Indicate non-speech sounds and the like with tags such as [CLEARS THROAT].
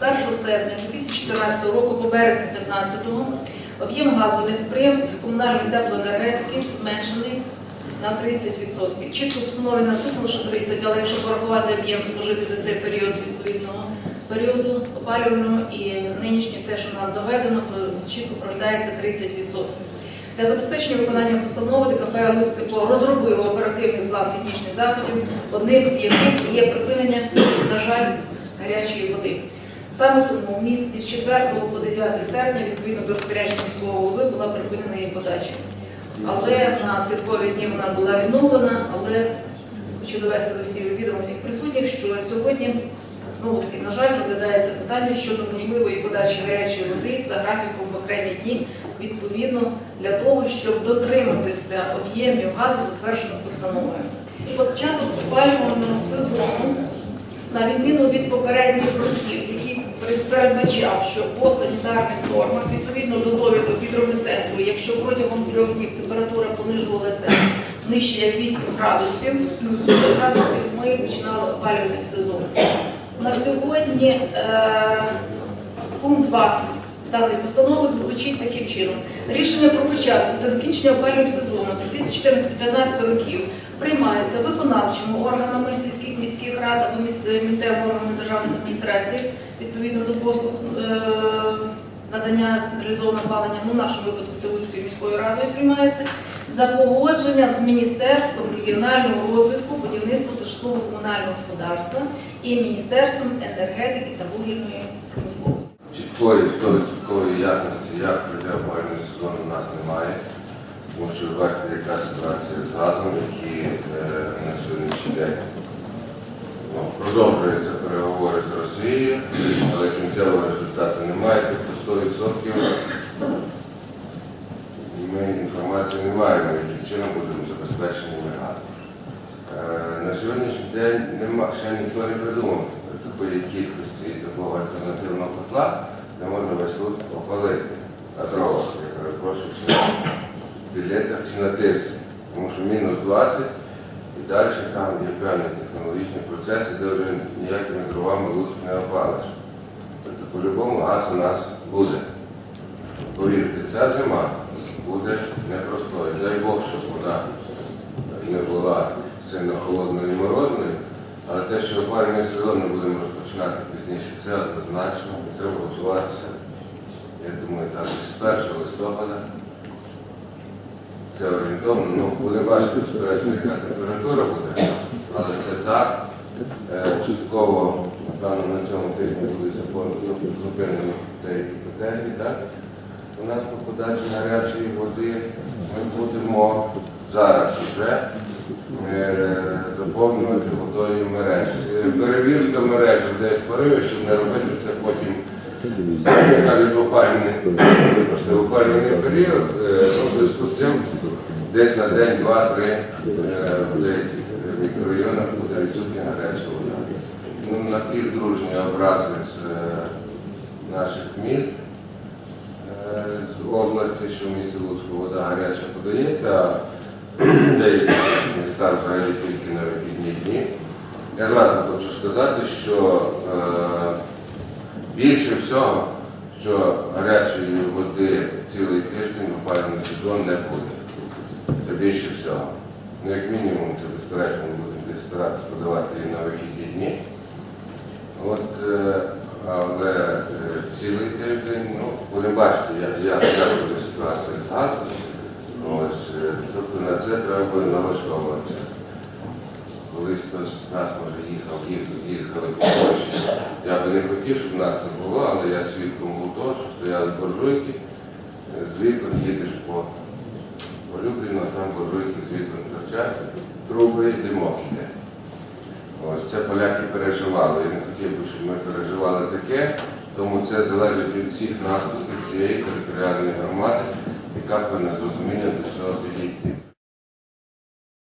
З 1 серпня 2014 року по березень 2015 об'єм газу підприємств комунальної теплоенергетики зменшений на 30%. Чітко постановлено написано, що 30, але якщо порахувати об'єм спожитий за цей період відповідного періоду опалювального і нинішнє те, що нам доведено, то чітко проглядається 30%. Для забезпечення виконання постанови ДКП «Луцьктепло» розробило оперативний план технічних заходів, одним з яких є припинення, на жаль, гарячої води. Саме тому в місті з 4 по 9 серпня, відповідно до розпорядження міського голови, була припинена її подача. Але на святкові дні вона була відновлена, але хочу довести до всіх відомо всіх присутніх, що сьогодні знову таки, на жаль, розглядається питання щодо можливої подачі гарячої води за графіком в окремі дні, відповідно для того, щоб дотриматися об'ємів газу, затверджених постановою. Початок опалювального сезону, на відміну від попередніх років, передбачав, що по санітарних нормах, відповідно до довідок гідрометцентру, якщо протягом трьох днів температура понижувалася нижче як 8 градусів, плюс 8 градусів, ми починали опалювальний сезон. На сьогодні е, пункт 2 даної постанови звучить таким чином. Рішення про початок та закінчення опалювального сезону 2014-2015 років приймається виконавчими органами сільських міських рад або міс- місцевими органами державної адміністрації відповідно до послуг е, надання централізованого опалення, ну в нашому випадку це Луцькою міською радою приймається, за погодженням з Міністерством регіонального розвитку, будівництва та житлово-комунального господарства і Міністерством енергетики та вугільної промисловості. Чіткої 100% ясності, як прийде опалювальний сезон, у нас немає. Тому що ви бачите, яка ситуація з газом, які е, на сьогоднішній день ну, продовжуються кінцевого результату немає. Тобто 100% ми інформації не маємо, яким чином будемо забезпечені газом. Е, На сьогоднішній день нема, ще ніхто не придумав такої кількості такого альтернативного котла, де можна весь тут опалити на дровах, я перепрошую, чи на білетах, чи на тирсі. Тому що мінус 20 і далі там є певні технологічні процеси, де вже ніякими дровами лучше не опалиш. По-любому газ у нас буде. Повірте, ця зима буде непростою. Дай Бог, щоб вона не була сильно холодною і морозною, але те, що опалювальний сезон ми будемо розпочинати пізніше, це однозначно. Треба готуватися. Я думаю, так, з 1 листопада. Це орієнтовно. Ну, буде бачити, яка температура буде, але це так. Е, Частково, напевно, на цьому тижні запо- зупинені деякі так? У нас по подачі гарячої води ми будемо зараз вже е, заповнювати водою мережі. Е, Перевірка мережі десь пориви, щоб не робити це потім. Кажуть, в опалювальний період, е, ну, в зв'язку з цим десь на день, два-три в деяких мікрорайонах буде відсутня гаряча вода. Ну, дружні образи з е, наших міст е, з області, що в місті Луцьку вода гаряча подається, а [CLEARS THROAT] деякі міста взагалі тільки на вихідні дні. Я зразу хочу сказати, що е, більше всього, що гарячої води цілий тиждень опалювальний сезон не буде. Це більше всього. Ну, як мінімум, це безперечно будемо десь старатися подавати її на вихідні дні. От, е, але е, цілий тиждень, ну, будемо бачити, як, буде ситуація з газом. Е, тобто на це треба буде налаштовуватися. Колись хтось з нас, може, їхав, їздив, їхали по Польщі. Я би не хотів, щоб в нас це було, але я свідком був того, що стояли буржуйки, з їдеш по Полюблено, там буржуйки з вікон торчать, труби і димок йде. Ось це поляки переживали. Я не хотів би, щоб ми переживали таке, тому це залежить від всіх нас, від цієї територіальної громади, яка повинна з до цього підійти.